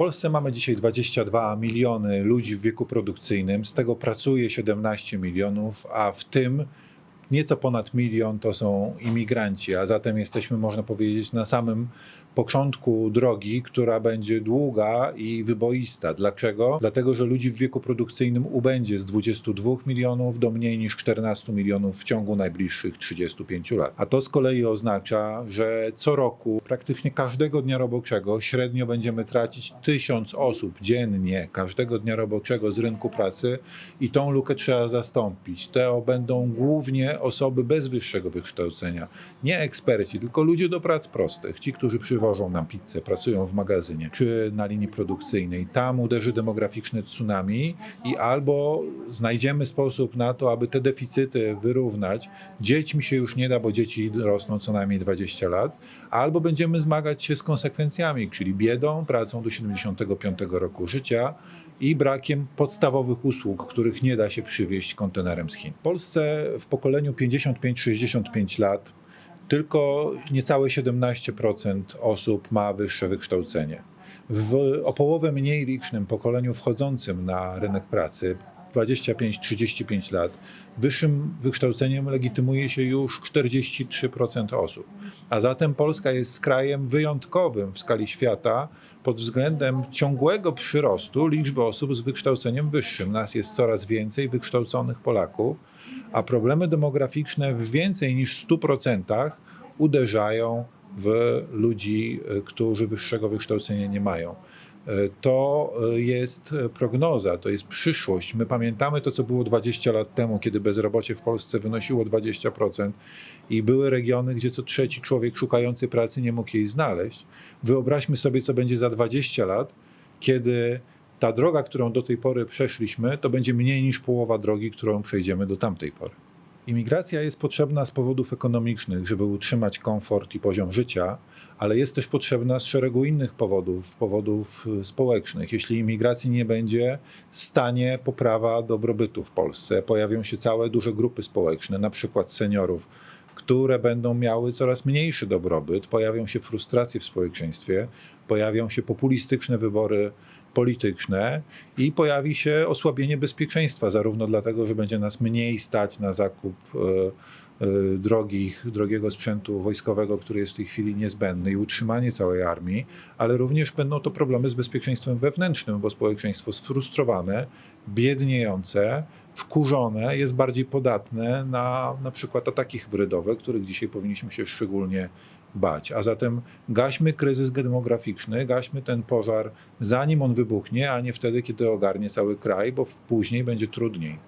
Polsce mamy dzisiaj 22 miliony ludzi w wieku produkcyjnym, z tego pracuje 17 milionów, a w tym nieco ponad milion to są imigranci, a zatem jesteśmy, można powiedzieć, na samym początku drogi, która będzie długa i wyboista. Dlaczego? Dlatego, że ludzi w wieku produkcyjnym ubędzie z 22 milionów do mniej niż 14 milionów w ciągu najbliższych 35 lat. A to z kolei oznacza, że co roku, praktycznie każdego dnia roboczego, średnio będziemy tracić tysiąc osób dziennie, każdego dnia roboczego z rynku pracy i tą lukę trzeba zastąpić. To będą głównie osoby bez wyższego wykształcenia, nie eksperci, tylko ludzie do prac prostych, ci, którzy przywożą nam pizzę, pracują w magazynie czy na linii produkcyjnej. Tam uderzy demograficzne tsunami i albo znajdziemy sposób na to, aby te deficyty wyrównać. Dziećmi się już nie da, bo dzieci rosną co najmniej 20 lat, albo będziemy zmagać się z konsekwencjami, czyli biedą, pracą do 75 roku życia i brakiem podstawowych usług, których nie da się przywieźć kontenerem z Chin. W Polsce w pokoleniu 55-65 lat tylko niecałe 17% osób ma wyższe wykształcenie. W o połowę mniej licznym pokoleniu wchodzącym na rynek pracy, 25-35 lat, wyższym wykształceniem legitymuje się już 43% osób. A zatem Polska jest krajem wyjątkowym w skali świata pod względem ciągłego przyrostu liczby osób z wykształceniem wyższym. Nas jest coraz więcej wykształconych Polaków, a problemy demograficzne w więcej niż 100% uderzają w ludzi, y, którzy wyższego wykształcenia nie mają. To y, jest prognoza, to jest przyszłość. My pamiętamy to, co było 20 lat temu, kiedy bezrobocie w Polsce wynosiło 20% i były regiony, gdzie co trzeci człowiek szukający pracy nie mógł jej znaleźć. Wyobraźmy sobie, co będzie za 20 lat, kiedy ta droga, którą do tej pory przeszliśmy, to będzie mniej niż połowa drogi, którą przejdziemy do tamtej pory. Imigracja jest potrzebna z powodów ekonomicznych, żeby utrzymać komfort i poziom życia, ale jest też potrzebna z szeregu innych powodów, powodów y, społecznych. Jeśli imigracji nie będzie, stanie poprawa dobrobytu w Polsce. Pojawią się całe duże grupy społeczne, na przykład seniorów, które będą miały coraz mniejszy dobrobyt, pojawią się frustracje w społeczeństwie, pojawią się populistyczne wybory polityczne i pojawi się osłabienie bezpieczeństwa, zarówno dlatego, że będzie nas mniej stać na zakup e, e, drogich, drogiego sprzętu wojskowego, który jest w tej chwili niezbędny i utrzymanie całej armii, ale również będą to problemy z bezpieczeństwem wewnętrznym, bo społeczeństwo sfrustrowane, biedniejące, wkurzone jest bardziej podatne na na przykład ataki hybrydowe, których dzisiaj powinniśmy się szczególnie bać. A zatem gaśmy kryzys demograficzny, gaśmy ten pożar zanim on wybuchnie, a nie wtedy, kiedy ogarnie cały kraj, bo później będzie trudniej.